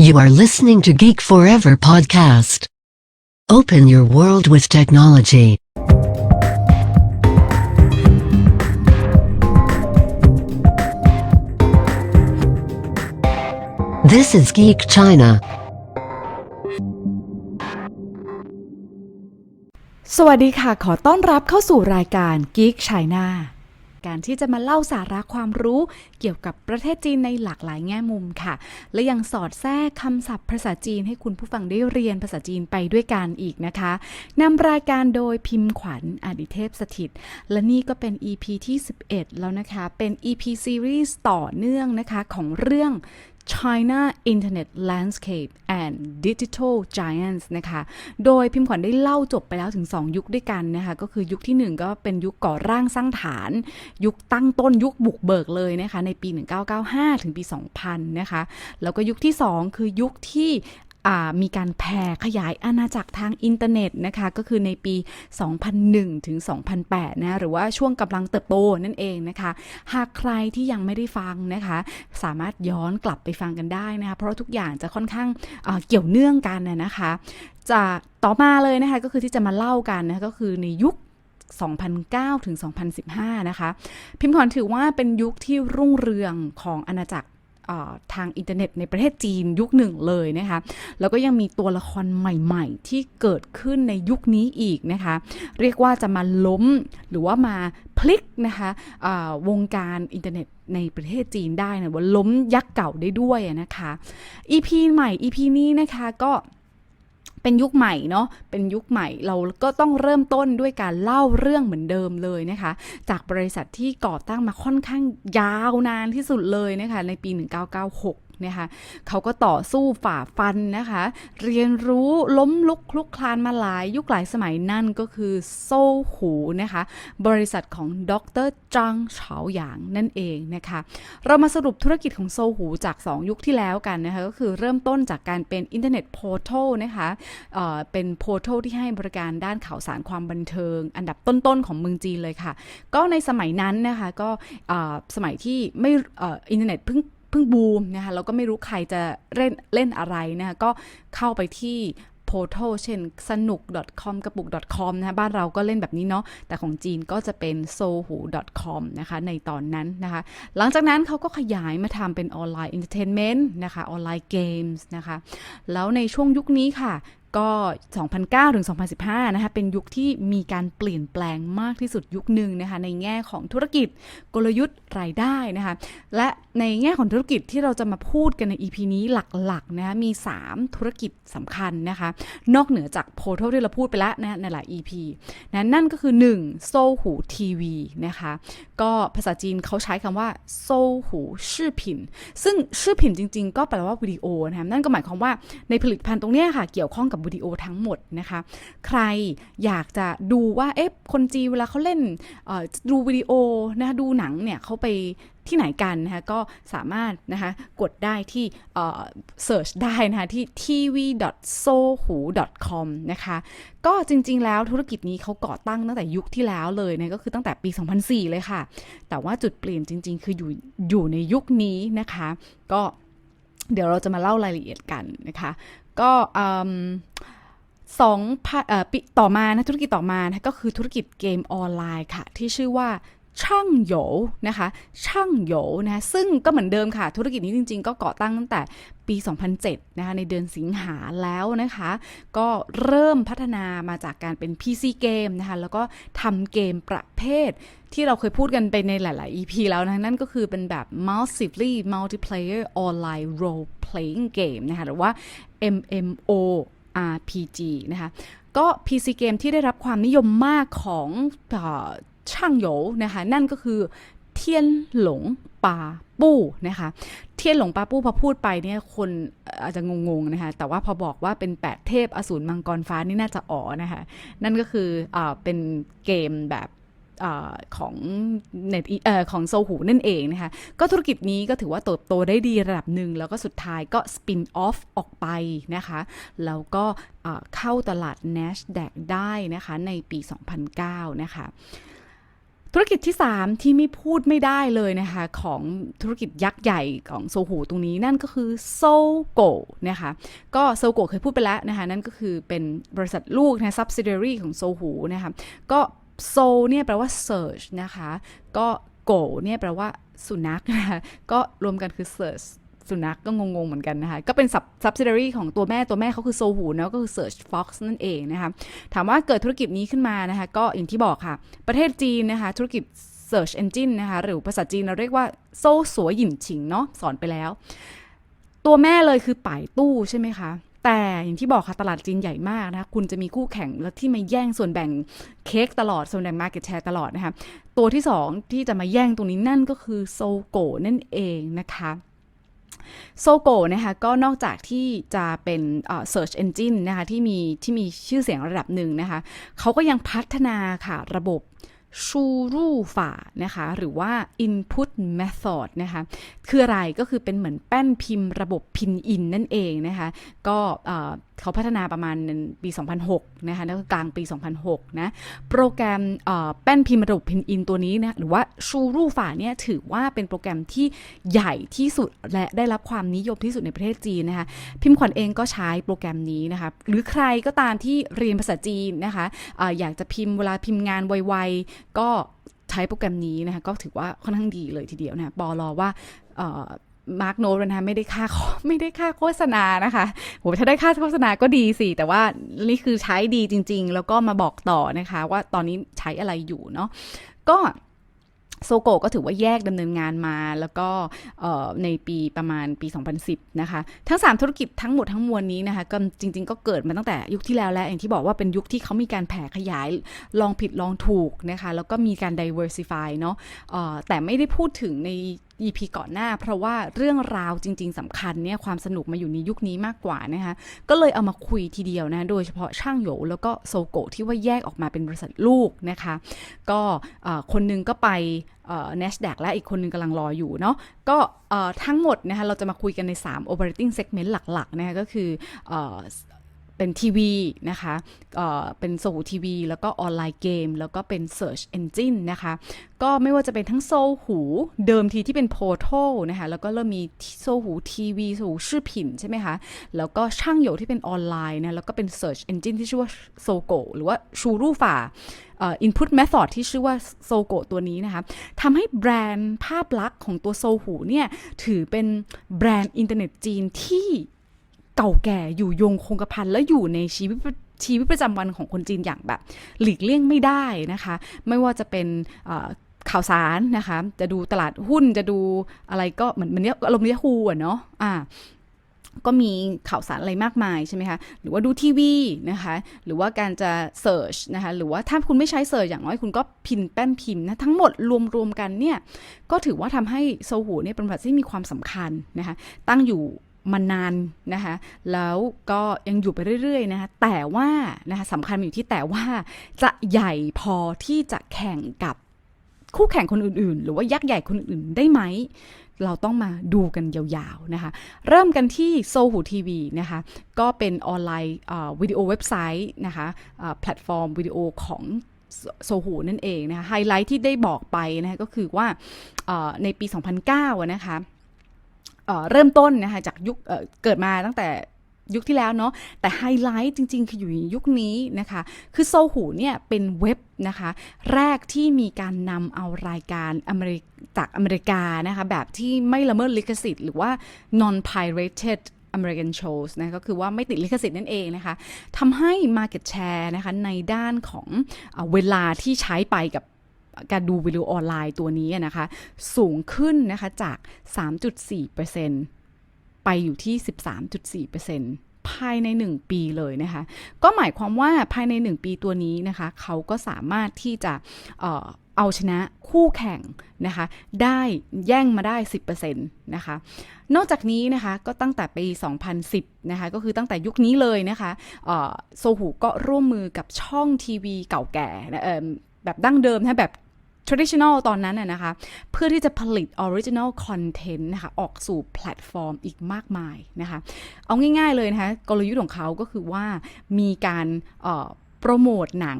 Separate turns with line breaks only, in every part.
You are listening to Geek Forever podcast. Open your world with technology. This is Geek China.
สวัสดีค่ะ ขอต้อนรับเข้าสู่รายการ Geek China การที่จะมาเล่าสาระความรู้เกี่ยวกับประเทศจีนในหลากหลายแง่มุมค่ะ และยังสอดแทรกคำศัพท์ภาษาจีนให้คุณผู้ฟังได้เรียนภาษาจีนไปด้วยกันอีกนะคะนำรายการโดยพิมพ์ขวัญอดิเทพสถิต และนี่ก็เป็น EP ที่ 11 แล้วนะคะ เป็น EP Series ต่อเนื่องนะคะของเรื่อง China Internet Landscape and Digital Giants นะคะ โดยพิมพ์ขวัญได้เล่าจบไปแล้วถึง 2 ยุคด้วยกันนะคะ ก็คือยุคทีหนึ่1 ก็เป็นยุคก่อร่างสร้างฐาน ยุคตั้งต้นยุคบุกเบิกเลยนะคะ ในปี 1995 ถึงปี 2000 นะคะ แล้วก็ยุคที่ 2 คือยุคที่ มีการแผ่ขยายอาณาจักรทางอินเทอร์เน็ตนะคะ ก็คือในปี 2001 ถึง 2008 นะ หรือว่าช่วงกำลังเติบโตนั่นเองนะคะ หากใครที่ยังไม่ได้ฟังนะคะ สามารถย้อนกลับไปฟังกันได้นะคะ เพราะทุกอย่างจะค่อนข้างเกี่ยวเนื่องกันนะนะคะจากต่อมาเลยนะคะ ก็คือที่จะมาเล่ากันนะะก็คือในยุค2009 ถึง 2015 นะคะ พิมพ์ขวัญถือว่าเป็นยุคที่รุ่งเรืองของอาณาจักร ทางอินเทอร์เน็ตในประเทศจีนยุคหนึ่งเลยนะคะ แล้วก็ยังมีตัวละครใหม่ๆ ที่เกิดขึ้นในยุคนี้อีกนะคะ เรียกว่าจะมาล้มหรือว่ามาพลิกนะคะวงการอินเทอร์เน็ตในประเทศจีนได้นะว่าล้มยักษ์เก่าได้ด้วยอะนะคะ EP ใหม่ EP นี้นะคะก็ เป็นยุคใหม่เนาะเป็นยุคใหม่เราก็ต้องเริ่มต้นด้วยการเล่าเรื่องเหมือนเดิมเลยนะคะ จากบริษัทที่ก่อตั้งมาค่อนข้างยาวนานที่สุดเลยนะคะในปี 1996 นะคะเขาก็ต่อสู้ฝ่าฟันนะคะ เรียนรู้ล้มลุกคลุกคลานมาหลายยุคหลายสมัยนั่นก็คือโซหูนะคะ บริษัทของดรจังเฉาหยางนั่นเองนะคะ เรามาสรุปธุรกิจของโซหูจาก 2 ยุคที่แล้วกันนะคะ ก็คือเริ่มต้นจากการเป็นอินเทอร์เน็ตโพร์ทัลนะคะเเป็นโพร์ทัลที่ให้บริการด้านข่าวสารความบันเทิง อันดับต้นๆของเมืองจีนเลยค่ะ ก็ในสมัยนั้นนะคะก็สมัยที่ไม่อินเทอร์เน็ตเพิ่ง เพิ่งบูมนะคะแล้วก็ไม่รู้ใครจะเล่นเล่นอะไรนะคะก็เข้าไปที่โพ r t a l เช่นสนุก .com กระปุก .com นะคะบ้านเราก็เล่นแบบนี้เนาะแต่ของจีนก็จะเป็น sohu .com นะคะในตอนนั้นนะคะ หลังจากนั้นเขาก็ขยายมาทำเป็นออนไลน์อินเทอร์เทนเมนต์นะคะออนไลน์เกมส์นะคะ แล้วในช่วงยุคนี้ค่ะ ก็ 2009 ถึง 2015 นะคะ เป็นยุคที่มีการเปลี่ยนแปลงมากที่สุดยุคหนึ่งนะคะ ในแง่ของธุรกิจกลยุทธ์รายได้นะคะ และในแง่ของธุรกิจที่เราจะมาพูดกันใน EP นี้หลักๆนะคะ มี 3 ธุรกิจสำคัญนะคะ นอกเหนือจากโพ r t a l ที่เราพูดไปแล้วนะในหลาย EP นะนั่นก็คือ 1 โซหูทีวีนะคะ ก็ภาษาจีนเขาใช้คำว่าโซหูชื่อผิน ซึ่งชื่อผินจริง ๆ ก็แปลว่าวิดีโอนะคะนั่นก็หมายความว่าในผลิตภัณฑ์ตรงนี้ค่ะ เกี่ยวข้องกับวิดีโอทั้งหมดนะคะ ใครอยากจะดูว่าเอ๊ะคนจีเวลาเขาเล่นดูวิดีโอนะคะดูหนังเนี่ยเขาไปที่ไหนกันนะคะก็สามารถนะคะกดได้ที่เอ่อ search ได้นะคะที่ tv.sohu.com นะคะก็จริงๆแล้วธุรกิจนี้เขาก่อตั้งตั้งแต่ยุคที่แล้วเลยนะก็คือตั้งแต่ปี 2004 เลยค่ะ แต่ว่าจุดเปลี่ยนจริงๆ คืออยู่อยู่ในยุคนี้นะคะ ก็เดี๋ยวเราจะมาเล่ารายละเอียดกันนะคะ ก็สองปีต่อมานะธุรกิจต่อมานะก็คือธุรกิจเกมออนไลน์ค่ะ ที่ชื่อว่า ช่างโหยนะคะ ช่างโหยนะซึ่งก็เหมือนเดิมค่ะ ธุรกิจนี้จริง ๆ ก็ก่อตั้งตั้งแต่ปี 2007 นะคะ ในเดือนสิงหาแล้วนะคะ ก็เริ่มพัฒนามาจากการเป็น PC เกมนะคะ แล้วก็ทำเกมประเภทที่เราเคยพูดกันไปในหลาย ๆ EP แล้วนะ นั่นก็คือเป็นแบบ massively multiplayer online role playing game นะคะ หรือว่า MMO RPG นะคะ ก็ PC เกมที่ได้รับความนิยมมากของ ช่างโหยนะคะนั่นก็คือเทียนหลงปาปู้นะคะเทียนหลงปาปู้พอพูดไปเนี่ยคนอาจจะงงๆนะคะแต่ว่าพอบอกว่าเป็น 8 เทพอสูรมังกรฟ้านี่น่าจะอ๋อนะคะนั่นก็คืออเป็นเกมแบบอของเน็ตของโซหูนั่นเองนะคะก็ธุรกิจนี้ก็ถือว่าเติบโตได้ดีระดับหนึ่งแล้วก็สุดท้ายก็สปินออฟออกไปนะคะแล้วก็เข้าตลาด NASDAQ ได้นะคะในปี 2009 นะคะ ธุรกิจที่ 3 ที่ไม่พูดไม่ได้เลยนะคะของธุรกิจยักษ์ใหญ่ของโซหูตรงนี้นั่นก็คือโซโกนะคะก็โซโกเคยพูดไปแล้วนะคะนั่นก็คือเป็นบริษัทลูกนะ subsidiary ของโซหูนะคะก็โซเนี่ยแปลว่า search นะคะก็โกเนี่ยแปลว่าสุนัขนะคะก็รวมกันคือ search สุนัขก็งงๆเหมือนกันนะคะ ก็เป็น sub subsidiary ของตัวแม่ตัวแม่เขาคือโซหูนะก็คือ Search Fox นั่นเองนะคะ ถามว่าเกิดธุรกิจนี้ขึ้นมานะคะ ก็อย่างที่บอกค่ะ ประเทศจีนนะคะ ธุรกิจ Search Engine นะคะ หรือภาษาจีนเราเรียกว่า โซ่สัวหยินฉิงเนาะสอนไปแล้ว ตัวแม่เลยคือป่ายตู้ใช่ไหมคะแต่อย่างที่บอกค่ะ ตลาดจีนใหญ่มากนะคะ คุณจะมีคู่แข่งแล้วที่มาแย่งส่วนแบ่งเค้กตลอด ส่วนแบ่ง Market Share ตลอดนะคะ ตัวที่สองที่จะมาแย่งตรงนี้นั่นก็คือโซโกนั่นเองนะคะ โซโกนะคะก็นอกจากที่จะเป็นเอ่อ search engine นะคะที่มีที่มีชื่อเสียงระดับหนึ่งนะคะเขาก็ยังพัฒนาค่ะระบบ ชูรูฝานะคะหรือว่า input method นะคะคืออะไรก็คือเป็นเหมือนแป้นพิมพ์ระบบพินอินนั่นเองนะคะก็เอ่อเขาพัฒนาประมาณปี 2006 นะคะแล้วก็กลางปี 2006 นะ โปรแกรมแป้นพิมพ์ระบบพินอินตัวนี้นะหรือว่าชูรูฝาเนี่ยถือว่าเป็นโปรแกรมที่ใหญ่ที่สุดและได้รับความนิยมที่สุดในประเทศจีนนะคะพิมพ์ขวัญเองก็ใช้โปรแกรมนี้นะคะหรือใครก็ตามที่เรียนภาษาจีนนะคะออยากจะพิมพ์เวลาพิมพ์งานไวๆก็ใช้โปรแกรมนี้นะคะก็ถือว่าค่อนข้างดีเลยทีเดียวนะปอรอว่ามาร์กโนตนะคะไม่ได้ค่าไม่ได้ค่าโฆษณานะคะโหถ้าได้ค่าโฆษณาก็ดีสิ แต่ว่านี่คือใช้ดีจริง ๆ แล้วก็มาบอกต่อนะคะ ว่าตอนนี้ใช้อะไรอยู่เนาะก็ โซโกก็ถือว่าแยกดำเนินงานมาแล้วก็ในปีประมาณปี 2010 นะคะ ทั้ง 3 ธุรกิจทั้งหมดทั้งมวลนี้นะคะก็จริง ๆ ก็เกิดมาตั้งแต่ยุคที่แล้วแล้วอย่างที่บอกว่าเป็นยุคที่เขามีการแผ่ขยายลองผิดลองถูกนะคะ แล้วก็มีการ diversify เนาะเอ่อแต่ไม่ได้พูดถึงใน EP ก่อนหน้า เพราะว่าเรื่องราวจริง ๆสำคัญเนี่ยความสนุกมาอยู่ในยุคนี้มากกว่านะคะก็เลยเอามาคุยทีเดียวนะโดยเฉพาะช่างโหยแล้วก็โซโกที่ว่าแยกออกมาเป็นบริษัทลูกนะคะ ก็คนหนึงก็ไปเอ่อ NASDAQ และอีกคนหนึงกำลังรออยู่เนาะก็ทั้งหมดนะคะเราจะมาคุยกันใน 3 operating segment หลักๆนะคะก็คือ เป็นทีวีนะคะเเป็นโซหูทีวี แล้วก็ออนไลน์เกม แล้วก็เป็น Search Engine นะคะ ก็ไม่ว่าจะเป็นทั้งโซหูเดิมทีที่เป็นโพโทนะคะ แล้วก็เริ่มมีโซหูทีวีโซหูชื่อผินใช่ไหมคะ แล้วก็ช่างโยที่เป็นออนไลน์นะ แล้วก็เป็น Search Engine ที่ชื่อว่าโซโกหรือว่าชูรูฝาอ่อ input method ที่ชื่อว่าโซโกตัวนี้นะคะทำให้แบรนด์ภาพลักษณ์ของตัวโซหูเนี่ย ถือเป็นแบรนด์อินเทอร์เน็ตจีนที่ ก่าแก่อยู่ยงคงกระพันและอยู่ในชีวิตชีวิตประจำวันของคนจีนอย่างแบบหลีกเลี่ยงไม่ได้นะคะ ไม่ว่าจะเป็นข่าวสารนะคะ จะดูตลาดหุ้นจะดูอะไรก็เหมือนมือนเนี้ยอารมณ์เนี้ยฮูอะเนาะอ่าก็มีข่าวสารอะไรมากมายใช่ไหมคะ หรือว่าดูทีวีนะคะ หรือว่าการจะเสิร์ชนะคะ หรือว่าถ้าคุณไม่ใช้เสิร์ชอย่างน้อยคุณก็พิมพ์แป้นพิมพ์นะ ทั้งหมดรวมๆกันเนี่ย ก็ถือว่าทำให้โซหูเนี่ยเป็นบริษัทที่มีความสำคัญนะคะ ตั้งอยู่ มานานนะคะแล้วก็ยังอยู่ไปเรื่อยๆนะคะแต่ว่านะคะสำคัญอยู่ที่แต่ว่าจะใหญ่พอที่จะแข่งกับคู่แข่งคนอื่นๆ หรือว่ายักษ์ใหญ่คนอื่นๆได้ไหม เราต้องมาดูกันยาวๆนะคะ เริ่มกันที่โซหูทีวีนะคะ ก็เป็นออนไลน์วิดีโอเว็บไซต์นะคะแพลตฟอร์มวิดีโอของโซหูนั่นเองนะคะไฮไลท์ที่ได้บอกไปนะคะก็คือว่าในปี 2009นะคะ เเริ่มต้นนะคะจากยุคเเกิดมาตั้งแต่ยุคที่แล้วเนาะแต่ไฮไลท์จริง ๆ คืออยู่ในยุคนี้นะคะ คือโซหูเนี่ยเป็นเว็บนะคะ แรกที่มีการนำเอารายการอเมริจากอเมริกานะคะ แบบที่ไม่ละเมิดลิขสิทธิ์หรือว่า non pirated American shows นะก็คือว่าไม่ติดลิขสิทธิ์นั่นเองนะคะทำให้ market share นะคะในด้านของเอเวลาที่ใช้ไปกับ การดูวิดีโอออนไลน์ตัวนี้นะคะ สูงขึ้นนะคะจาก 3.4%ไปอยู่ที่ 13.4%ภายใน 1 ปีเลยนะคะ ก็หมายความว่าภายใน 1 ปีตัวนี้นะคะ เขาก็สามารถที่จะเออเอาชนะคู่แข่งนะคะ ได้แย่งมาได้ 10%นะคะ นอกจากนี้นะคะ ก็ตั้งแต่ปี 2010 นะคะ ก็คือตั้งแต่ยุคนี้เลยนะคะโซหูก็ร่วมมือกับช่องทีวีเก่าแก่แบบดั้งเดิมนะแบบ traditional ตอนนั้นน่ะนะคะ เพื่อที่จะผลิต original content นะคะ ออกสู่แพลตฟอร์มอีกมากมายนะคะ เอาง่ายๆเลยนะคะ กลยุทธ์ของเขาก็คือว่ามีการโปรโมทหนัง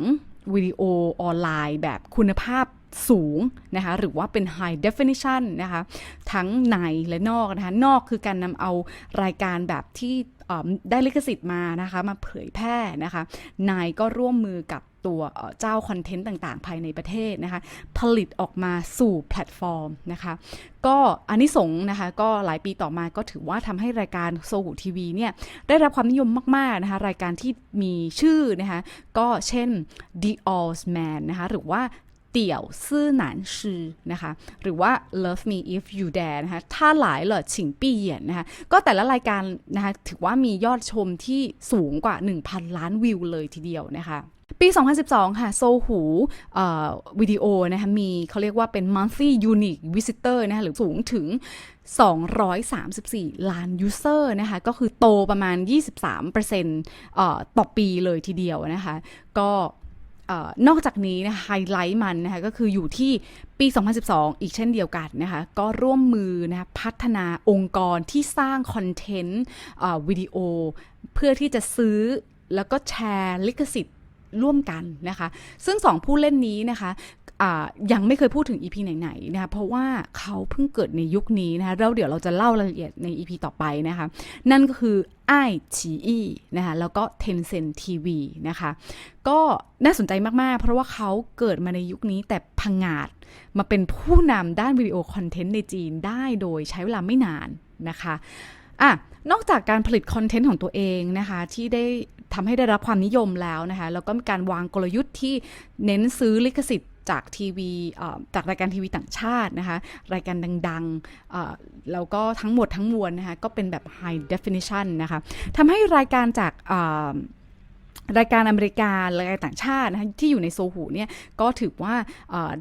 วิดีโอออนไลน์แบบคุณภาพสูงนะคะหรือว่าเป็น high definition นะคะทั้งในและนอกนะคะนอกคือการนำเอารายการแบบที่ได้ลิขสิทธิ์มานะคะมาเผยแพร่นะคะนายก็ร่วมมือกับ ตัวเจ้าคอนเทนต์ต่างๆ ภายในประเทศนะคะ ผลิตออกมาสู่แพลตฟอร์มนะคะ ก็อันนี้สงนะคะ ก็หลายปีต่อมาก็ถือว่าทำให้รายการโซหูทีวีเนี่ยได้รับความนิยมมากๆนะคะ รายการที่มีชื่อนะคะ ก็เช่น The All's Man นะคะ หรือว่าเตี่ยวซื่อหนานชื่อนะคะ หรือว่า Love Me If You Dare นะคะถ้าหลายเหลอฉิงปี้เหยียนนะคะ ก็แต่ละรายการนะคะ ถือว่ามียอดชมที่สูงกว่า 1,000 ล้านวิวเลยทีเดียวนะคะ ปี 2012 ค่ะ โซหูวิดีโอนะคะมีเขาเรียกว่าเป็น monthly unique visitor นะคะหรือสูงถึง 234 ล้าน user นะคะก็คือโตประมาณ 23%เอ่อต่อปีเลยทีเดียวนะคะ ก็นอกจากนี้นะไฮไลท์มันนะคะก็คืออยู่ที่ปี 2012 อีกเช่นเดียวกันนะคะก็ร่วมมือนะคะพัฒนาองค์กรที่สร้างคอนเทนต์วิดีโอ เพื่อที่จะซื้อแล้วก็แชร์ลิขสิทธิ์ ร่วมกันนะคะ ซึ่งสองผู้เล่นนี้นะคะยังไม่เคยพูดถึง EP ไหนๆนะคะเพราะว่าเขาเพิ่งเกิดในยุคนี้นะคะแล้วเดี๋ยวเราจะเล่ารายละเอียดใน EP ต่อไปนะคะ นั่นก็คือไอฉีอีนะคะแล้วก็ Tencent TV นะคะ ก็น่าสนใจมาก ๆ เพราะว่าเขาเกิดมาในยุคนี้แต่พังงาดมาเป็นผู้นำด้านวิดีโอคอนเทนต์ในจีนได้โดยใช้เวลาไม่นานนะคะอะนอกจากการผลิตคอนเทนต์ของตัวเองนะคะ ที่ได้ ทำให้ได้รับความนิยมแล้วนะคะ แล้วก็มีการวางกลยุทธ์ที่เน้นซื้อลิขสิทธิ์จากทีวีจากรายการทีวีต่างชาตินะคะ รายการดังๆแล้วก็ทั้งหมดทั้งมวลนะคะ ก็เป็นแบบ high definition นะคะทำให้รายการจาก รายการอเมริการรายการต่างชาตินะคะที่อยู่ในโซหูเนี่ยก็ถือว่า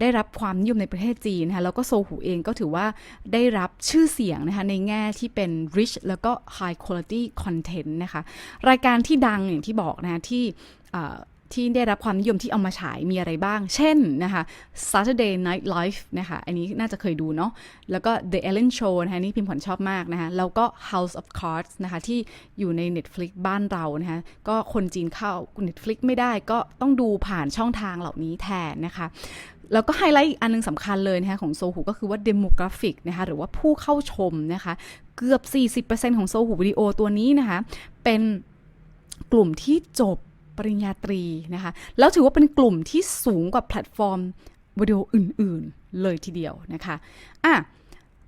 ได้รับความนิยมในประเทศจีนนะคะแล้วก็โซหูเองก็ถือว่าได้รับชื่อเสียงนะคะในแง่ที่เป็น rich แล้วก็ high quality content นะคะรายการที่ดังอย่างที่บอกนะะที่ ที่ได้รับความนิยมที่เอามาฉายมีอะไรบ้าง เช่นนะคะ Saturday Night Live นะคะ อันนี้น่าจะเคยดูเนาะ แล้วก็ The Ellen Show นะคะนี่พิมพ์ผลชอบมากนะคะ แล้วก็ House of Cards นะคะ ที่อยู่ใน Netflix บ้านเรานะคะ ก็คนจีนเข้า Netflix ไม่ได้ก็ต้องดูผ่านช่องทางเหล่านี้แทนนะคะแล้วก็ไฮไลท์อีกอันนึงสำคัญเลยนะคะของโซหูก็คือว่า demographic นะคะหรือว่าผู้เข้าชมนะคะเกือบ 40%ของโซหูวิดีโอตัวนี้นะคะเป็นกลุ่มที่จบ ปริญญาตรีนะคะ แล้วถือว่าเป็นกลุ่มที่สูงกว่าแพลตฟอร์มวิดีโออื่นๆเลยทีเดียวนะคะอะ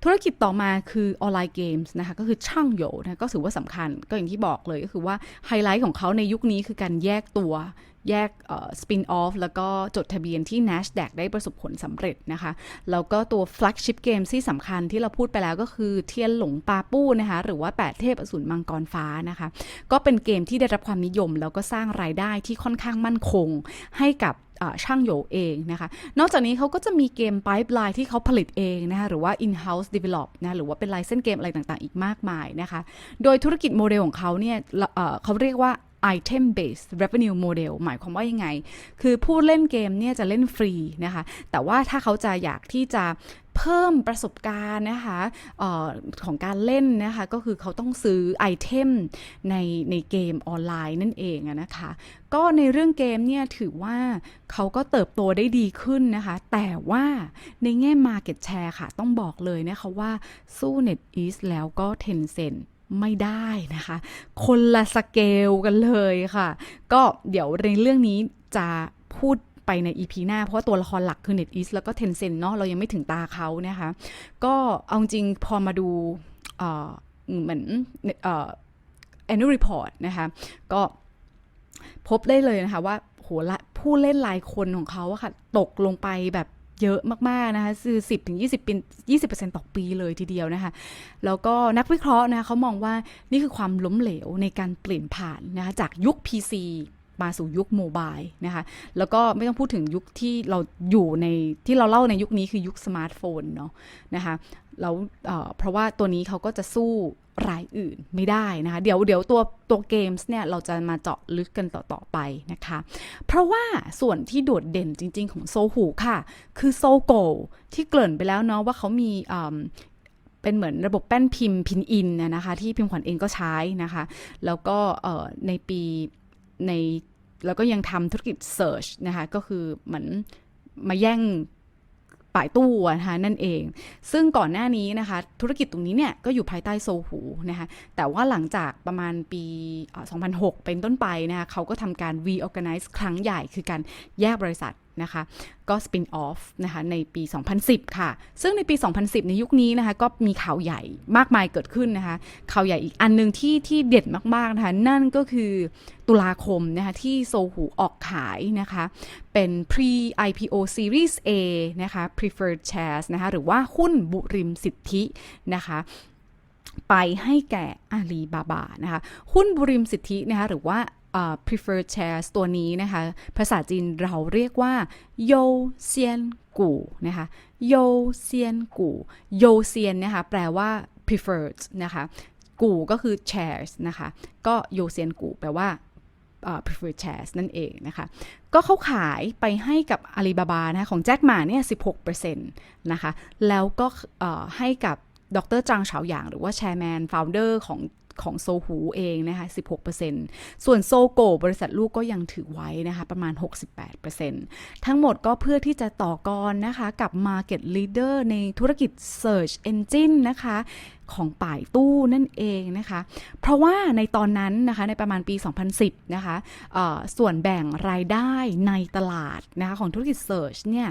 ธุรกิจต่อมาคือออนไลน์เกมส์นะคะก็คือช่างโยนะก็ถือว่าสำคัญก็อย่างที่บอกเลยก็คือว่าไฮไลท์ของเขาในยุคนี้คือการแยกตัวแยกสปินออฟแล้วก็จดทะเบียนที่ NASDAQ ได้ประสบผลสำเร็จนะคะ แล้วก็ตัว flagship game ที่สำคัญที่เราพูดไปแล้วก็คือเทียนหลงปาปู้นะคะ หรือว่า 8 เทพอสูรมังกรฟ้านะคะ ก็เป็นเกมที่ได้รับความนิยม แล้วก็สร้างรายได้ที่ค่อนข้างมั่นคงให้กับ ช่างโยเองนะคะ นอกจากนี้เขาก็จะมีเกมไพ p e l i n e ที่เขาผลิตเองนะคะหรือว่า in-house develop นะหรือว่าเป็นไลเซนเกมอะไรต่างๆ อีกมากมายนะคะ โดยธุรกิจโมเดลของเขาเนี่ยเขาเรียกว่า item based revenue model หมายความว่ายังไง คือผู้เล่นเกมเนี่ยจะเล่นฟรีนะคะ แต่ว่าถ้าเขาจะอยากที่จะเพิ่มประสบการณ์นะคะออของการเล่นนะคะ ก็คือเขาต้องซื้อไอเทมในในเกมออนไลน์นั่นเองนะคะ ก็ในเรื่องเกมเนี่ยถือว่าเขาก็เติบโตได้ดีขึ้นนะคะ แต่ว่าในแง่ Market Share ค่ะ ต้องบอกเลยนะคะว่าสู้ NetEase แล้วก็ Tencent ไม่ได้นะคะ คนละสเกลกันเลยค่ะ ก็เดี๋ยวในเรื่องนี้จะพูดไปใน EP หน้า เพราะาตัวละครหลักคือ NetEase แล้วก็ Tencent เนาะเรายังไม่ถึงตาเขานะคะ ก็เอาจริงพอมาดูเหมือนเอ่อ annual report นะคะ ก็พบได้เลยนะคะว่าโหละผู้เล่นรายคนของเขาอะค่ะ ตกลงไปแบบ เยอะมากๆนะคะคือ 10ถึง20เป็น20%ต่อปีเลยทีเดียวนะคะ แล้วก็นักวิเคราะห์นะคะเขามองว่านี่คือความล้มเหลวในการเปลี่ยนผ่านนะคะจากยุค PC มาสู่ยุคโมบายนะคะ แล้วก็ไม่ต้องพูดถึงยุคที่เราอยู่ในที่เราเล่าในยุคนี้คือยุคสมาร์ทโฟนเนาะนะคะ แล้วเพราะว่าตัวนี้เขาก็จะสู้รายอื่นไม่ได้นะคะ เดี๋ยวเดี๋ยวตัวตัวเกมส์เนี่ยเราจะมาเจาะลึกกันต่อ ๆ ไปนะคะ เพราะว่าส่วนที่โดดเด่นจริง ๆ ของโซหูค่ะ คือโซโกที่เกริ่นไปแล้วเนาะว่าเขามีเป็นเหมือนระบบแป้นพิมพ์พินอินนะคะ ที่พิมพ์ขวัญเองก็ใช้นะคะ แล้วก็ในปีในแล้วก็ยังทำธุรกิจ Search นะคะ ก็คือเหมือนมาแย่ง ป่ายตู้นะคะนั่นเอง ซึ่งก่อนหน้านี้นะคะ ธุรกิจตรงนี้เนี่ยก็อยู่ภายใต้โซหูนะคะแต่ว่าหลังจากประมาณปีเอ่อ2006 เป็นต้นไปนะคะเขาก็ทำการ reorganize ครั้งใหญ่คือการแยกบริษัท นะคะ ก็ spin off นะคะในปี 2010 ค่ะ ซึ่งในปี 2010 ในยุคนี้นะคะก็มีข่าวใหญ่มากมายเกิดขึ้นนะคะ ข่าวใหญ่อีกอันหนึ่งที่ที่เด็ดมากๆนะคะนั่นก็คือตุลาคมนะคะที่โซหูออกขายนะคะ เป็น pre IPO series A นะคะ preferred shares นะคะหรือว่าหุ้นบุริมสิทธินะคะไปให้แก่อาลีบาบานะคะ หุ้นบุริมสิทธินะคะหรือว่า preferred shares ตัวนี้นะคะ ภาษาจีนเราเรียกว่าโยเซียนกูนะคะโยเซียนกูโยเซียนนะคะแปลว่า preferred นะคะกูก็คือ shares นะคะก็โยเซียนกูแปลว่า preferred shares นั่นเองนะคะ ก็เขาขายไปให้กับอาลีบาบานะคะของแจ็คหมาเนี่ย 16%นะคะ แล้วก็ให้กับดรจางเฉาหยางหรือว่าแชร์แมน ฟาวเดอร์ของ ของโซหูเองนะคะ16%ส่วนโซโกบริษัทลูกก็ยังถือไว้นะคะประมาณ 68%ทั้งหมดก็เพื่อที่จะต่อกรนะคะกับ Market Leader ในธุรกิจ Search Engine นะคะของป่ายตู้นั่นเองนะคะ เพราะว่าในตอนนั้นนะคะในประมาณปี 2010 นะคะส่วนแบ่งรายได้ในตลาดนะคะของธุรกิจ Search เนี่ย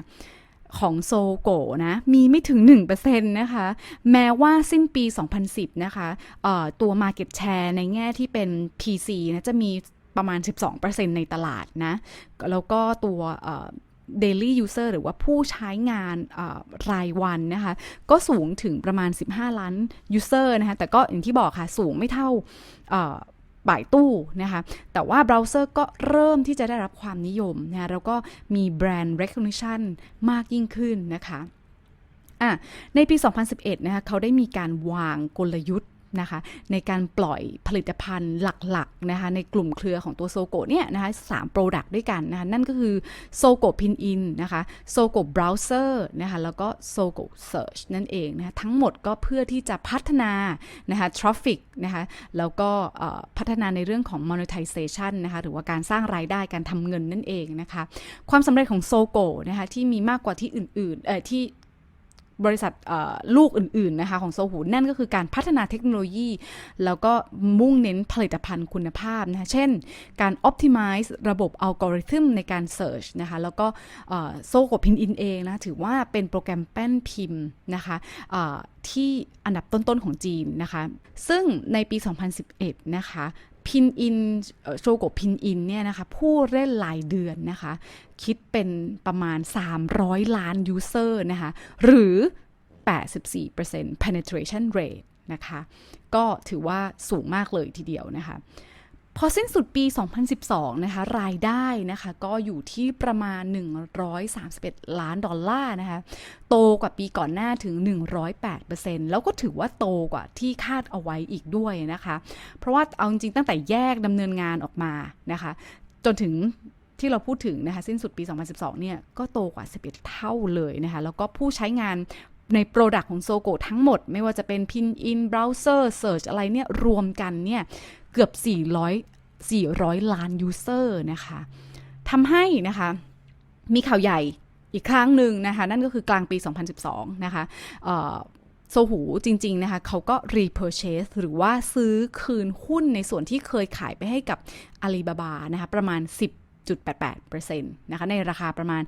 ของโซโกนะ มีไม่ถึง 1%นะคะ แม้ว่าสิ้นปี 2010 นะคะตัว Market Share ในแง่ที่เป็น PC นะจะมีประมาณ 12%ในตลาดนะ แล้วก็ตัวเอ่อ daily user หรือว่าผู้ใช้งานรายวันนะคะ ก็สูงถึงประมาณ 15 ล้าน user นะคะ แต่ก็อย่างที่บอกค่ะ สูงไม่เท่า บ่ายตู้นะคะ แต่ว่าเบราว์เซอร์ก็เริ่มที่จะได้รับความนิยมนะะแล้วก็มีแบรนด์ recognition มากยิ่งขึ้นนะคะอะในปี 2011 นะคะเขาได้มีการวางกลยุทธ์ นะคะในการปล่อยผลิตภัณฑ์หลักๆนะคะในกลุ่มเครือของตัวโซโกเนี่ยนะคะสามโปรดักต์ด้วยกันนะคะนั่นก็คือโซโกพินอินนะคะโซโกเบราว์เซอร์นะคะแล้วก็โซโกเซิร์ชนั่นเองนะคะทั้งหมดก็เพื่อที่จะพัฒนานะคะทราฟฟิกนะคะแล้วก็พัฒนาในเรื่องของ monetization นะคะหรือว่าการสร้างรายได้การทำเงินนั่นเองนะคะความสำเร็จของโซโกนะคะที่มีมากกว่าที่อื่นๆเอ่อที่ บริษัทลูกอื่นๆนะคะของโซหูนั่นก็คือการพัฒนาเทคโนโลยี แล้วก็มุ่งเน้นผลิตภัณฑ์คุณภาพนะคะเช่น การ optimize ระบบอัลกอริทึมในการ search นะคะแล้วก็โซโกพินอินเองนะถือว่าเป็นโปรแกรมแป้นพิมพ์นะคะที่อันดับต้นๆของจีนนะคะ ซึ่งในปี 2011 นะคะ พินอินโชโกพินอินเนี่ยนะคะผู้เล่นรายเดือนนะคะ คิดเป็นประมาณ 300 ล้านยูเซอร์นะคะ หรือ 84% penetration rate นะคะ ก็ถือว่าสูงมากเลยทีเดียวนะคะ พอสิ้นสุดปี 2012 นะคะ รายได้นะคะ ก็อยู่ที่ประมาณ 131 ล้านดอลลาร์นะคะ โตกว่าปีก่อนหน้าถึง 108%แล้วก็ถือว่าโตกว่าที่คาดเอาไว้อีกด้วยนะคะ เพราะว่าเอาจริงตั้งแต่แยกดำเนินงานออกมานะคะ จนถึงที่เราพูดถึงนะคะ สิ้นสุดปี 2012 เนี่ย ก็โตกว่า 11 เท่าเลยนะคะ แล้วก็ผู้ใช้งานในโปรดักต์ของโซโกทั้งหมด ไม่ว่าจะเป็น Pin in Browser Search อะไรเนี่ย รวมกันเนี่ย เกือบ 400 400 ล้าน user นะคะทำให้นะคะมีข่าวใหญ่อีกครั้งหนึ่งนะคะนั่นก็คือกลางปี 2012 นะคะเอ่อโซหูจริง ๆ นะคะเขาก็ repurchase หรือว่าซื้อคืนหุ้นในส่วนที่เคยขายไปให้กับอาลีบาบานะคะประมาณ 10.88%นะคะในราคาประมาณ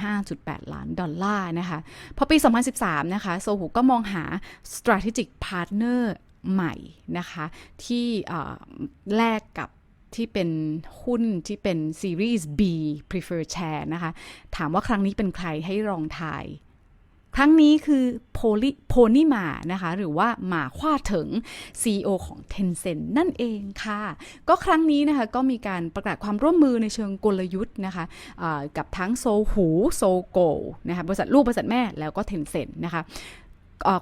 25.8 ล้านดอลลาร์นะคะ พอปี 2013 นะคะ โซหูก็มองหา strategic partner ใหม่นะคะ ที่แลกกับที่เป็นหุ้นที่เป็น Series B prefer Share นะคะ ถามว่าครั้งนี้เป็นใครให้ลองทาย ครั้งนี้คือโพลิโพนิมานะคะ หรือว่าหมาขว้าเถิง CEO ของ Tencent นั่นเองค่ะ ก็ครั้งนี้นะคะ ก็มีการประกาศความร่วมมือในเชิงกลยุทธ์นะคะอ่ากับทั้งโซหู โซโกนะคะบริษัทลูกบริษัทแม่แล้วก็ Tencent นะคะ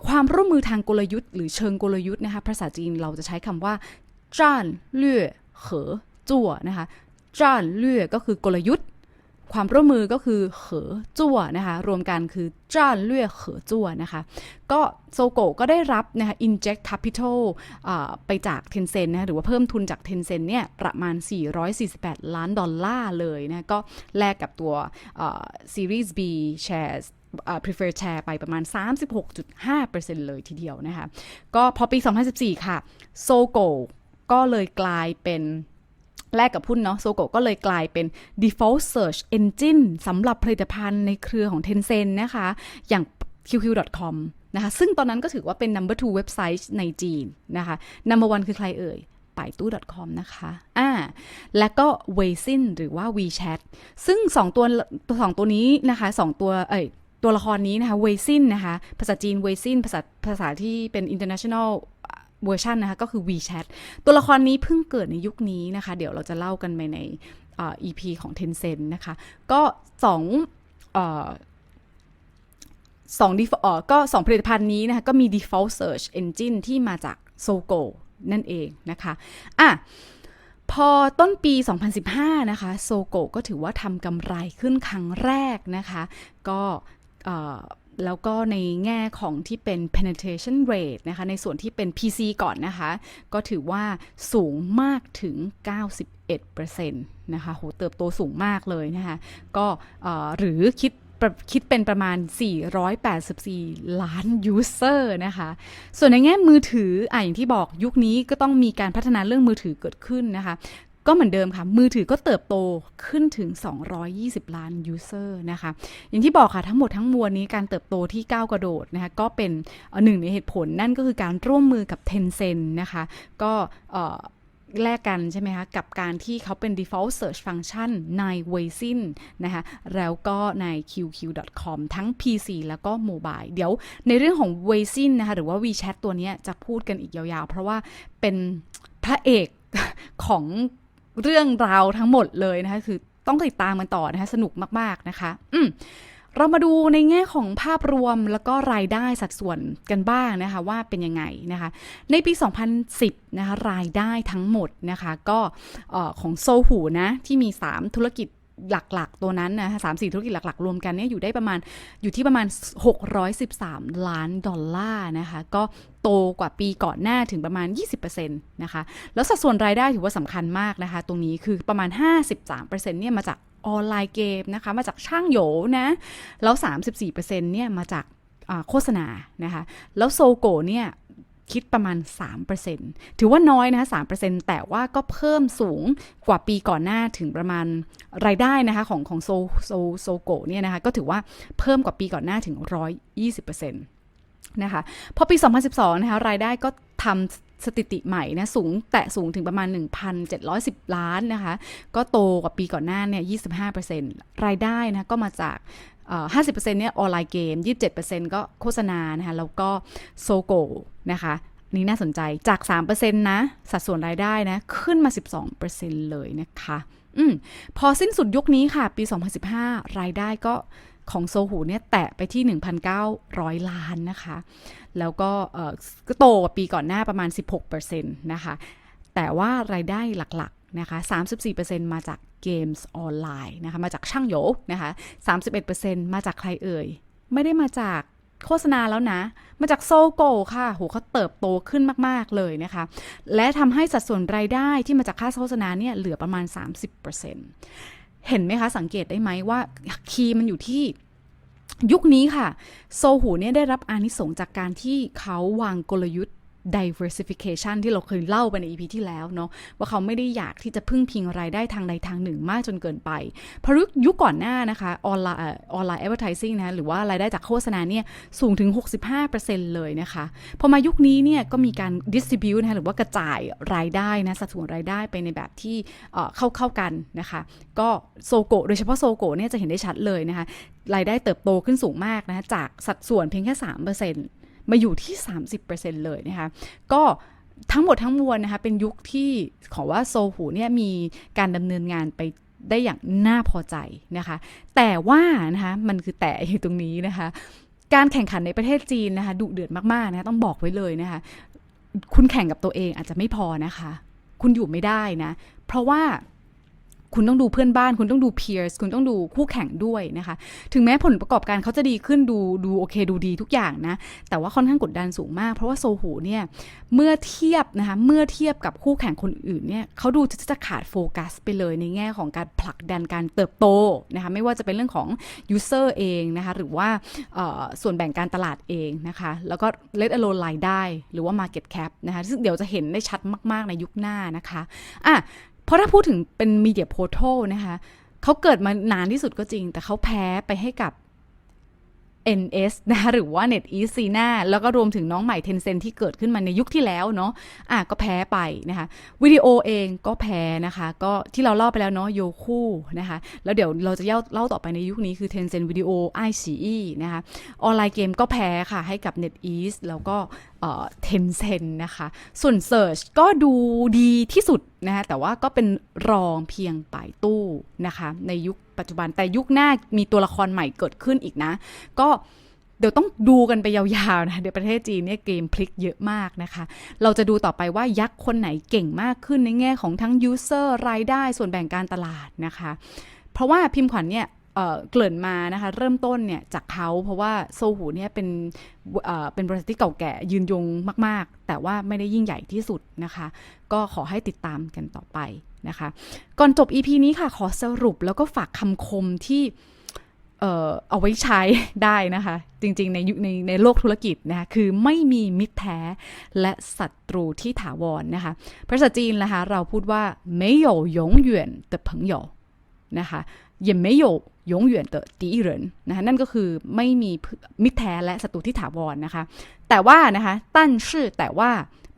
ความร่วมมือทางกลยุทธ์หรือเชิงกลยุทธ์นะคะภาษาจีนเราจะใช้คำว่าจ้านเล่ยเหอจั่วนะคะจ้านเล่ยก็คือกลยุทธ์ ความร่วมมือก็คือเหอจั่วนะคะรวมกันคือจ้านเล่ยเหอจั่วนะคะก็โซโกก็ได้รับนะคะ inject capital ไปจาก Tencent นะคะหรือว่าเพิ่มทุนจาก Tencent เนี่ยประมาณ 448 ล้านดอลลาร์เลยนะก็แลกกับตัวอ่า Series B shares prefer share ไปประมาณ 36.5%เลยทีเดียวนะคะ ก็พอปี 2014 ค่ะ โซโกก็เลยกลายเป็นแลกกับหุ้นเนาะโซโกก็เลยกลายเป็น default search engine สำหรับผลิตภัณฑ์ในเครือของ Tencent นะคะ อย่าง qq.com นะคะ ซึ่งตอนนั้นก็ถือว่าเป็น number two เว็บไซต์ในจีนนะคะ number one คือใครเอ่ยไปตู้ .com นะคะ อ่า และก็ Weixin หรือว่า WeChat ซึ่ง 2 ตัวสองตัวนี้นะคะสองตัว เอ่ย ตัวละครนี้นะคะเวซินนะคะภาษาจีนเวซินภาษาภาษาที่เป็น international เวอร์ชันนะคะก็คือ WeChat ตัวละครนี้เพิ่งเกิดในยุคนี้นะคะ เดี๋ยวเราจะเล่ากันไปในอ่อ EP ของ Tencent นะคะ ก็สองอสอง default เออก็สองผลิตภัณฑ์นี้นะคะ ก็มี default search engine ที่มาจาก Sogo นั่นเองนะคะ อะ พอต้นปี 2015 นะคะ โซโกก็ถือว่าทำกำไรขึ้นครั้งแรกนะคะ ก็ แล้วก็ในแง่ของที่เป็น penetration rate นะคะ ในส่วนที่เป็น PC ก่อนนะคะ ก็ถือว่าสูงมากถึง 91%นะคะ โห เติบโตสูงมากเลยนะคะ ก็หรือคิดคิดเป็นประมาณ 484 ล้าน user นะคะ ส่วนในแง่มือถืออะอย่างที่บอกยุคนี้ก็ต้องมีการพัฒนาเรื่องมือถือเกิดขึ้นนะคะ ก็เหมือนเดิมค่ะ มือถือก็เติบโตขึ้นถึง 220 ล้าน user นะคะ อย่างที่บอกค่ะทั้งหมดทั้งมวลนี้การเติบโตที่ก้าวกระโดดนะคะก็เป็นหนึ่งในเหตุผลนั่นก็คือการร่วมมือกับ Tencent นะคะ ก็แลกกันใช่ไหมคะ กับการที่เขาเป็น default search function ใน Weixin นะคะ แล้วก็ใน qq.com ทั้ง PC แล้วก็ mobile เดี๋ยวในเรื่องของ Weixin นะคะ หรือว่า WeChat ตัวนี้จะพูดกันอีกยาวๆ เพราะว่าเป็นพระเอกของ เรื่องราวทั้งหมดเลยนะคะ คือต้องติดตามมันต่อนะคะ สนุกมากๆนะคะ อืมเรามาดูในแง่ของภาพรวมแล้วก็รายได้สัดส่วนกันบ้างนะคะ ว่าเป็นยังไงนะคะ ในปี 2010 นะคะ รายได้ทั้งหมดนะคะ ก็ออของโซหูนะ ที่มี 3 ธุรกิจ หลักๆ ตัวนั้นนะคะสามสี่ธุรกิจหลัก ๆ รวมกันเนี่ยอยู่ได้ประมาณอยู่ที่ประมาณ 613 ล้านดอลลาร์นะคะ ก็โตกว่าปีก่อนหน้าถึงประมาณ 20%นะคะ แล้วสัดส่วนรายได้ถือว่าสำคัญมากนะคะ ตรงนี้คือประมาณ 53%เนี่ยมาจากออนไลน์เกมนะคะ มาจากช่างโหยนะ แล้ว 34%เนี่ยมาจากโฆษณานะคะ แล้วโซโกเนี่ย คิดประมาณ 3%ถือว่าน้อยนะคะ3%แต่ว่าก็เพิ่มสูงกว่าปีก่อนหน้าถึงประมาณรายได้นะคะของของโซโซโซโกเนี่ยนะคะก็ถือว่าเพิ่มกว่าปีก่อนหน้าถึง 120%นะคะ พอปี 2012 นะคะรายได้ก็ทำสถิติใหม่นะสูงแตะสูงถึงประมาณ 1,710 ล้านนะคะ ก็โตกว่าปีก่อนหน้าเนี่ย 25%รายได้นะก็มาจาก 50%เนี่ยออนไลน์เกม 27%ก็โฆษณานะคะ แล้วก็โซโกนะคะนี่น่าสนใจจาก 3%นะ สัดส่วนรายได้นะ ขึ้นมา 12%เลยนะคะอืมพอสิ้นสุดยุคนี้ค่ะ ปี 2015 รายได้ก็ของโซหูเนี่ยแตะไปที่ 1,900 ล้านนะคะ แล้วก็เออก็โตกว่าปีก่อนหน้าประมาณ 16%นะคะ แต่ว่ารายได้หลักๆนะคะ 34%มาจาก เกมส์ออนไลน์นะคะมาจากช่างโยนะคะ31%มาจากใครเอ่ย ไม่ได้มาจากโฆษณาแล้วนะ มาจากโซโกค่ะโหเขาเติบโตขึ้นมาก ๆ เลยนะคะ และทำให้สัดส่วนรายได้ที่มาจากค่าโฆษณาเนี่ยเหลือประมาณ 30%เห็นไหมคะ สังเกตได้ไหมว่าคีย์มันอยู่ที่ยุคนี้ค่ะ โซหูเนี่ยได้รับอานิสงส์จากการที่เขาวางกลยุทธ์ diversification ที่เราเคยเล่าไปใน EP ที่แล้วเนาะว่าเขาไม่ได้อยากที่จะพึ่งพิงรายได้ทางใดทางหนึ่งมากจนเกินไปเพราะยุคก่อนหน้านะคะออนไลน์ออนไลน์ advertising นะหรือว่ารายได้จากโฆษณาเนี่ยสูงถึง 65%เลยนะคะพอมายุคนี้เนี่ยก็มีการ distribute นะหรือว่ากระจายรายได้นะสัดส่วนรายได้ไปในแบบที่เข้าเข้ากันนะคะก็โซโกโดยเฉพาะโซโกเนี่ยจะเห็นได้ชัดเลยนะคะรายได้เติบโตขึ้นสูงมากนะะจากสัดส่วนเพียงแค่ 3% มาอยู่ที่ 30%เลยนะคะก็ทั้งหมดทั้งมวลนะคะเป็นยุคที่ขอว่าโซหูเนี่ยมีการดำเนินงานไปได้อย่างน่าพอใจนะคะ แต่ว่านะคะมันคือแต่อยู่ตรงนี้นะคะ การแข่งขันในประเทศจีนนะคะดุเดือดมากๆนะคะต้องบอกไว้เลยนะคะ คุณแข่งกับตัวเองอาจจะไม่พอนะคะ คุณอยู่ไม่ได้นะ เพราะว่า คุณต้องดูเพื่อนบ้าน คุณต้องดู peers คุณต้องดูคู่แข่งด้วยนะคะ ถึงแม้ผลประกอบการเขาจะดีขึ้นดูดูโอเคดูดีทุกอย่างนะ แต่ว่าค่อนข้างกดดันสูงมาก เพราะว่าโซหูเนี่ย เมื่อเทียบนะคะ เมื่อเทียบกับคู่แข่งคนอื่นเนี่ยเขาดูจะจะขาดโฟกัสไปเลยในแง่ของการผลักดันการเติบโตนะคะ ไม่ว่าจะเป็นเรื่องของ user เองนะคะ หรือว่าส่วนแบ่งการตลาดเองนะคะ แล้วก็ let alone รายได้ หรือว่า market cap นะคะ ซึ่งเดี๋ยวจะเห็นได้ชัดมาก ๆ ในยุคหน้านะคะ อะ เพราะถ้าพูดถึงเป็นมีเดียโพทัลนะคะเขาเกิดมานานที่สุดก็จริง แต่เขาแพ้ไปให้กับ NS นะคะหรือว่า NetEase Sina แล้วก็รวมถึงน้องใหม่ Tencent ที่เกิดขึ้นมาในยุคที่แล้วเนาะอะก็แพ้ไปนะคะวิดีโอเองก็แพ้นะคะ ก็ที่เราเล่าไปแล้วเนาะโยคู่นะคะแล้วเดี๋ยวเราจะเล่าเล่าต่อไปในยุคนี้คือ Tencent Video ICE นะคะออนไลน์เกมก็แพ้ค่ะให้กับ NetEase แล้วก็เอ่อ Tencent นะคะ ส่วน Search ก็ดูดีที่สุดนะคะแต่ว่าก็เป็นรองเพียงปลายตู้นะคะในยุค ปัจจุบันแต่ยุคหน้ามีตัวละครใหม่เกิดขึ้นอีกนะ ก็เดี๋ยวต้องดูกันไปยาวๆนะเดี๋ยวประเทศจีนเนี่ยเกมพลิกเยอะมากนะคะ เราจะดูต่อไปว่ายักษ์คนไหนเก่งมากขึ้นในแง่ของทั้ง user รายได้ส่วนแบ่งการตลาดนะคะ เพราะว่าพิมพ์ขวัญเนี่ยเกริ่นมานะคะเริ่มต้นเนี่ยจากเขาเพราะว่าโซหูเนี่ยเป็นเเป็นบริษัทที่เก่าแก่ยืนยงมาก ๆ แต่ว่าไม่ได้ยิ่งใหญ่ที่สุดนะคะ ก็ขอให้ติดตามกันต่อไป นะคะ ก่อนจบ EP นี้ค่ะ ขอสรุปแล้วก็ฝากคำคมที่เอ่อเอาไว้ใช้ ได้นะคะ จริงๆ ในยุคในในโลกธุรกิจนะคะคือไม่มีมิตรแท้และศัตรูที่ถาวรนะคะภาษาจีนนะคะเราพูดว่า没有永远的朋友นะคะ也没有永远的敌人นะคะนั่นก็คือไม่มีมิตรแท้และศัตรูที่ถาวรนะคะ แต่ว่านะคะตั้นชื่อแต่ว่า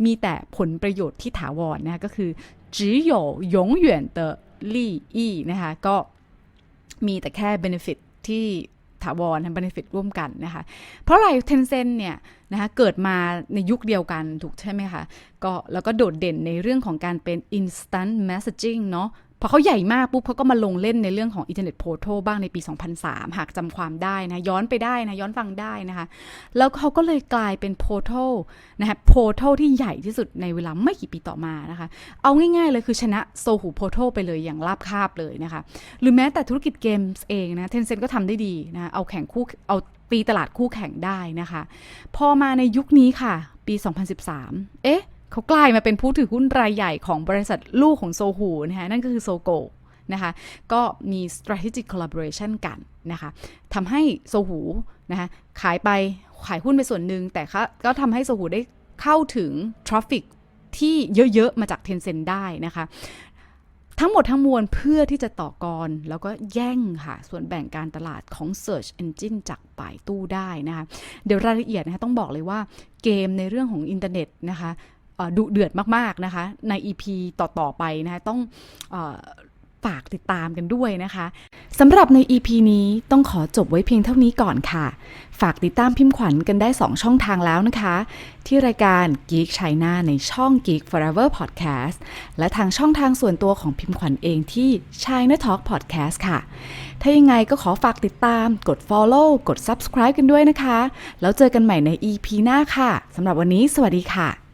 มีแต่ผลประโยชน์ที่ถาวรนะคะก็คือ 只有永远的利益นะคะก็มีแต่แค่ benefit ที่ถาวรทำ benefit ร่วมกันนะคะ เพราะอะไร Tencent เนี่ยนะคะเกิดมาในยุคเดียวกันถูกใช่ไหมคะก็แล้วก็โดดเด่นในเรื่องของการเป็น instant messaging เนาะ พอเขาใหญ่มากปุ๊บเขาก็มาลงเล่นในเรื่องของ Internet Portal บ้างในปี 2003 หากจำความได้นะ ย้อนไปได้นะ ย้อนฟังได้นะคะ แล้วเขาก็เลยกลายเป็น Portal นะคะ Portal ที่ใหญ่ที่สุดในเวลาไม่กี่ปีต่อมานะคะ เอาง่ายๆเลยคือชนะโซหู Portal ไปเลยอย่างราบคาบเลยนะคะ หรือแม้แต่ธุรกิจเกมส์เองนะ Tencent ก็ทำได้ดีนะ เอาแข่งคู่เอาตีตลาดคู่แข่งได้นะคะ พอมาในยุคนี้ค่ะ ปี 2013 เอ๊ะ เขากลายมาเป็นผู้ถือหุ้นรายใหญ่ของบริษัทลูกของโซหูนะคะนั่นก็คือโซโกนะคะก็มี strategic collaboration กันนะคะทำให้โซหูนะคะขายไปขายหุ้นไปส่วนหนึ่งแต่ก็ทำให้โซหูได้เข้าถึง traffic ที่เยอะ ๆ มาจาก Tencent ได้นะคะ ทั้งหมดทั้งมวลเพื่อที่จะต่อกร แล้วก็แย่งค่ะ ส่วนแบ่งการตลาดของ Search Engine จากป่ายตู้ได้นะคะ เดี๋ยวรายละเอียดนะคะต้องบอกเลยว่าเกมในเรื่องของอินเทอร์เน็ตนะคะ ดุเดือดมากๆนะคะ ใน EP ต่อ ๆ ไปนะคะต้องฝากติดตามกันด้วยนะคะสำหรับใน EP นี้ต้องขอจบไว้เพียงเท่านี้ก่อนค่ะ ฝากติดตามพิมพ์ขวัญกันได้ 2 ช่องทางแล้วนะคะ ที่รายการ Geek China ในช่อง Geek Forever Podcast และทางช่องทางส่วนตัวของพิมพ์ขวัญเองที่ China Talk Podcast ค่ะ ถ้ายังไงก็ขอฝากติดตาม กด follow กด subscribe กันด้วยนะคะ แล้วเจอกันใหม่ใน EP หน้าค่ะสำหรับวันนี้ สวัสดีค่ะ